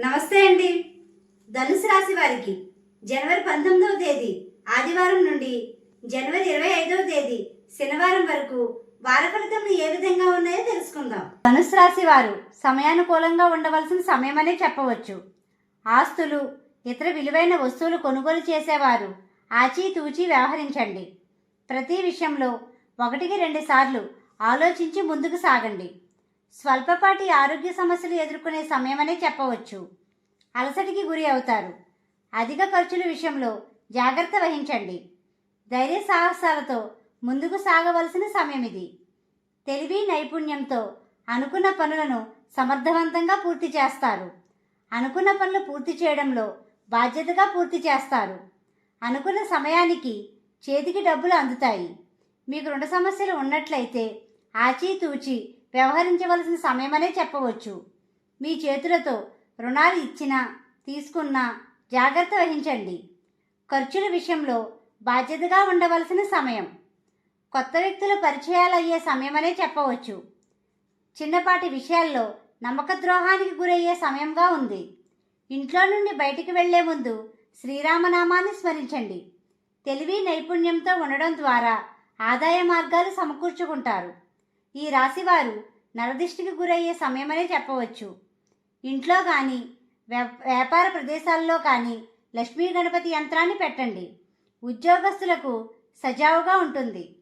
నమస్తే అండి. ధనుసు రాశి వారికి జనవరి పంతొమ్మిదవ తేదీ ఆదివారం నుండి జనవరి ఇరవై ఐదవ తేదీ శనివారం వరకు వార ఫలితములు ఏ విధంగా ఉన్నాయో తెలుసుకుందాం. ధనుసు రాశి వారు సమయానుకూలంగా ఉండవలసిన సమయమనే చెప్పవచ్చు. ఆస్తులు ఇతర విలువైన వస్తువులు కొనుగోలు చేసేవారు ఆచితూచి వ్యవహరించండి. ప్రతి విషయంలో ఒకటికి రెండు సార్లు ఆలోచించి ముందుకు సాగండి. స్వల్పపాటి ఆరోగ్య సమస్యలు ఎదుర్కొనే సమయమనే చెప్పవచ్చు. అలసటికి గురి అవుతారు. అధిక ఖర్చుల విషయంలో జాగ్రత్త వహించండి. ధైర్య సాహసాలతో ముందుకు సాగవలసిన సమయం ఇది. తెలివి నైపుణ్యంతో అనుకున్న పనులను సమర్థవంతంగా పూర్తి చేస్తారు. అనుకున్న పనులు పూర్తి చేయడంలో బాధ్యతగా పూర్తి చేస్తారు. అనుకున్న సమయానికి చేతికి డబ్బులు అందుతాయి. మీకు రెండు సమస్యలు ఉన్నట్లయితే ఆచితూచి వ్యవహరించవలసిన సమయమనే చెప్పవచ్చు. మీ చేతులతో రుణాలు ఇచ్చినా తీసుకున్నా జాగ్రత్త వహించండి. ఖర్చుల విషయంలో బాధ్యతగా ఉండవలసిన సమయం. కొత్త వ్యక్తుల పరిచయాలు అయ్యే సమయమనే చెప్పవచ్చు. చిన్నపాటి విషయాల్లో నమ్మక ద్రోహానికి గురయ్యే సమయంగా ఉంది. ఇంట్లో నుండి బయటికి వెళ్ళే ముందు శ్రీరామనామాన్ని స్మరించండి. తెలివి నైపుణ్యంతో ఉండడం ద్వారా ఆదాయ మార్గాలు సమకూర్చుకుంటారు. ఈ రాశివారు నరదిష్టికి గురయ్యే సమయమనే చెప్పవచ్చు. ఇంట్లో కానీ వ్యాపార ప్రదేశాల్లో కానీ లక్ష్మీ గణపతి యంత్రాన్ని పెట్టండి. ఉద్యోగస్తులకు సజావుగా ఉంటుంది.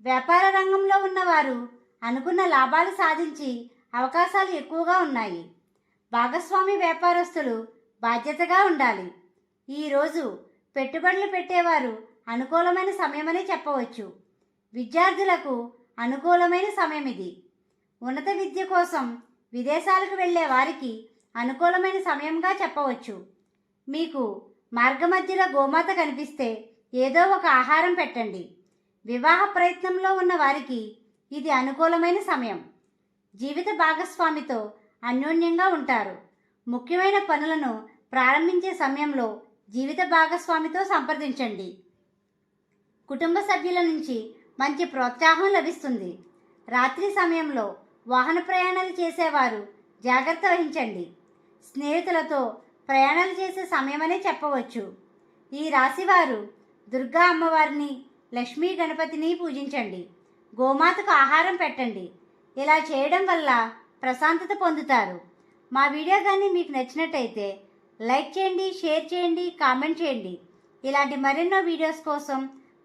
వ్యాపార రంగంలో ఉన్నవారు అనుకున్న లాభాలు సాధించి అవకాశాలు ఎక్కువగా ఉన్నాయి. భాగస్వామి వ్యాపారస్తులు బాధ్యతగా ఉండాలి. ఈరోజు పెట్టుబడులు పెట్టేవారు అనుకూలమైన సమయమని చెప్పవచ్చు. విద్యార్థులకు అనుకూలమైన సమయం ఇది. ఉన్నత విద్య కోసం విదేశాలకు వెళ్ళే వారికి అనుకూలమైన సమయంగా చెప్పవచ్చు. మీకు మార్గమధ్యలో గోమాత కనిపిస్తే ఏదో ఒక ఆహారం పెట్టండి. వివాహ ప్రయత్నంలో ఉన్న వారికి ఇది అనుకూలమైన సమయం. జీవిత భాగస్వామితో అన్యోన్యంగా ఉంటారు. ముఖ్యమైన పనులను ప్రారంభించే సమయంలో జీవిత భాగస్వామితో సంప్రదించండి. కుటుంబ సభ్యుల నుంచి మంచి ప్రోత్సాహం లభిస్తుంది. రాత్రి సమయంలో వాహన ప్రయాణాలు చేసేవారు జాగ్రత్త వహించండి. స్నేహితులతో ప్రయాణాలు చేసే సమయమనే చెప్పవచ్చు. ఈ రాశివారు దుర్గా అమ్మవారిని లక్ష్మీ గణపతిని పూజించండి. గోమాతకు ఆహారం పెట్టండి. ఇలా చేయడం వల్ల ప్రశాంతత పొందుతారు. మా వీడియో కానీ మీకు నచ్చినట్టయితే లైక్ చేయండి షేర్ చేయండి కామెంట్ చేయండి. ఇలాంటి మరెన్నో వీడియోస్ కోసం